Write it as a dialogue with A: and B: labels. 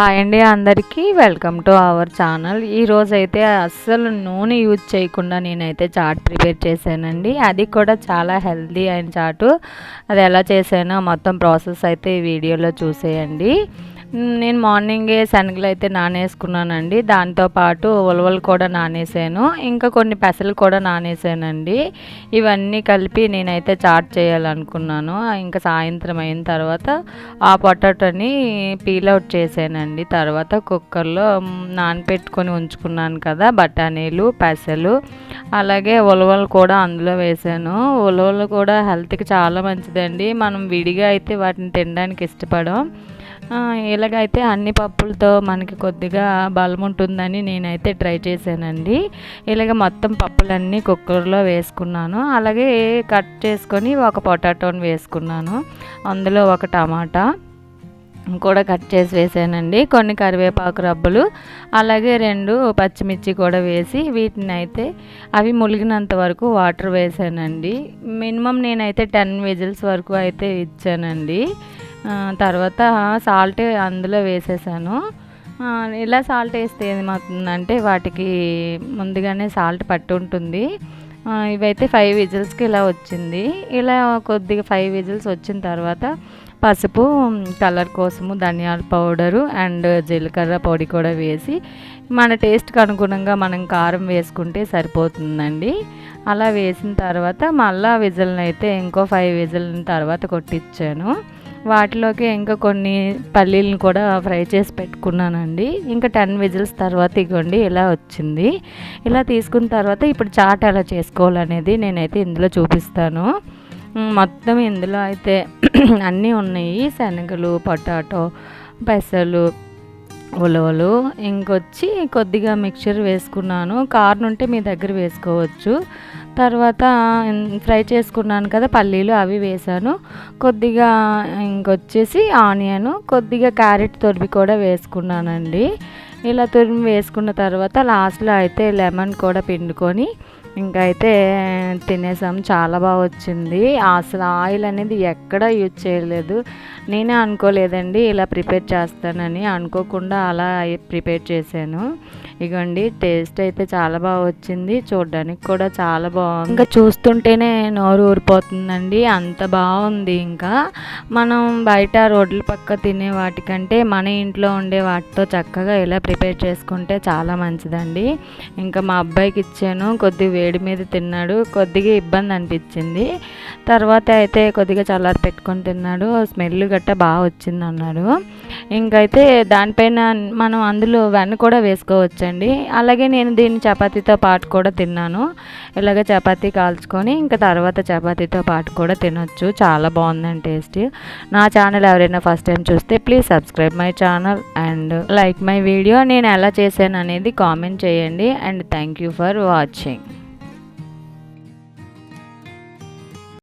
A: Hi అండి అందరికీ. Welcome to our channel ఈరోజు అయితే అస్సలు నూనె యూజ్ చేయకుండా నేనైతే చాట్ ప్రిపేర్ చేశానండి. అది కూడా చాలా హెల్తీ అయిన చాటు. అది ఎలా చేసానో మొత్తం ప్రాసెస్ అయితే ఈ వీడియోలో చూసేయండి. నేను మార్నింగే శనగలు అయితే నానేసుకున్నానండి. దాంతోపాటు ఉలవలు కూడా నానేసాను. ఇంకా కొన్ని పెసలు కూడా నానేసానండి. ఇవన్నీ కలిపి నేనైతే చాట్ చేయాలనుకున్నాను. ఇంకా సాయంత్రం అయిన తర్వాత ఆ పొటాటోని పీలౌట్ చేసానండి తర్వాత కుక్కర్లో నానపెట్టుకొని ఉంచుకున్నాను కదా బఠానీలు పెసలు అలాగే ఉలవలు కూడా అందులో వేసాను. ఉలవలు కూడా హెల్త్కి చాలా మంచిదండి. మనం విడిగా అయితే వాటిని తినడానికి ఇష్టపడం ఇలాగైతే అన్ని పప్పులతో మనకి కొద్దిగా బలం ఉంటుందని నేనైతే ట్రై చేశానండి. ఇలాగ మొత్తం పప్పులన్నీ కుక్కర్లో వేసుకున్నాను. అలాగే కట్ చేసుకొని ఒక పొటాటోని వేసుకున్నాను. అందులో ఒక టమాటా కూడా కట్ చేసి వేసానండి. కొన్ని కరివేపాకు రబ్బలు అలాగే రెండు పచ్చిమిర్చి కూడా వేసి వీటిని అయితే అవి ములిగినంత వరకు వాటర్ వేసానండి. మినిమం నేనైతే టెన్ విజిల్స్ వరకు అయితే ఇచ్చానండి. తర్వాత సాల్ట్ అందులో వేసేసాను. ఇలా సాల్ట్ వేస్తే ఏమవుతుందంటే వాటికి ముందుగానే సాల్ట్ పట్టుంటుంది ఇవైతే ఫైవ్ విజిల్స్కి ఇలా వచ్చింది. ఇలా కొద్దిగా ఫైవ్ విజిల్స్ వచ్చిన తర్వాత పసుపు కలర్ కోసము ధనియాల పౌడరు అండ్ జీలకర్ర పొడి కూడా వేసి మన టేస్ట్కి అనుగుణంగా మనం కారం వేసుకుంటే సరిపోతుందండి. అలా వేసిన తర్వాత మళ్ళీ విజిల్ని అయితే ఇంకో ఫైవ్ విజిల్ తర్వాత కొట్టించాను. వాటిలోకి ఇంకా కొన్ని పల్లీలను కూడా ఫ్రై చేసి పెట్టుకున్నానండి. ఇంకా టెన్ విజిల్స్ తర్వాత ఇగోండి ఇలా వచ్చింది. ఇలా తీసుకున్న తర్వాత ఇప్పుడు చాట్ ఎలా చేసుకోవాలనేది నేనైతే ఇందులో చూపిస్తాను. మొత్తం ఇందులో అయితే అన్నీ ఉన్నాయి. శనగలు పొటాటో పెసలు ఉలవలు ఇంకొచ్చి కొద్దిగా మిక్చర్ వేసుకున్నాను. కార్న్ ఉంటే మీ దగ్గర వేసుకోవచ్చు. తర్వాత ఫ్రై చేసుకున్నాను కదా పల్లీలు అవి వేసాను. కొద్దిగా ఇంకొచ్చేసి ఆనియన్ కొద్దిగా క్యారెట్ తొరిమి కూడా వేసుకున్నానండి. ఇలా తురిమి వేసుకున్న తర్వాత లాస్ట్లో అయితే లెమన్ కూడా పిండుకొని ఇంకా అయితే తినేసాం. చాలా బాగా వచ్చింది. అసలు ఆయిల్ అనేది ఎక్కడ యూజ్ చేయలేదు. నేనే అనుకోలేదండి ఇలా ప్రిపేర్ చేస్తానని. అనుకోకుండా అలా ప్రిపేర్ చేశాను. ఇగోండి టేస్ట్ అయితే చాలా బాగా వచ్చింది. చూడడానికి కూడా చాలా బాగుంది. ఇంకా చూస్తుంటేనే నోరు ఊరిపోతుందండి. అంత బాగుంది ఇంకా. మనం బయట రోడ్ల పక్క తినే వాటికంటే మన ఇంట్లో ఉండే వాటితో చక్కగా ఇలా ప్రిపేర్ చేసుకుంటే చాలా మంచిదండి. ఇంకా మా అబ్బాయికి ఇచ్చాను. కొద్దిగా వేడి మీద తిన్నాడు. కొద్దిగా ఇబ్బంది అనిపించింది. తర్వాత అయితే కొద్దిగా చల్లారి పెట్టుకొని తిన్నాడు. స్మెల్ గట్ట బాగా వచ్చింది అన్నాడు ఇంకైతే దానిపైన మనం అందులో వెన్న కూడా వేసుకోవచ్చండి. అలాగే నేను దీన్ని చపాతీతో పాటు కూడా తిన్నాను. ఇలాగ చపాతీ కాల్చుకొని ఇంకా తర్వాత చపాతీతో పాటు కూడా తినొచ్చు. చాలా బాగుందండి టేస్ట్. నా ఛానల్ ఎవరైనా ఫస్ట్ టైం చూస్తే please subscribe my channel and like my video. నేను ఎలా చేశాను అనేది కామెంట్ చేయండి and thank you for watching.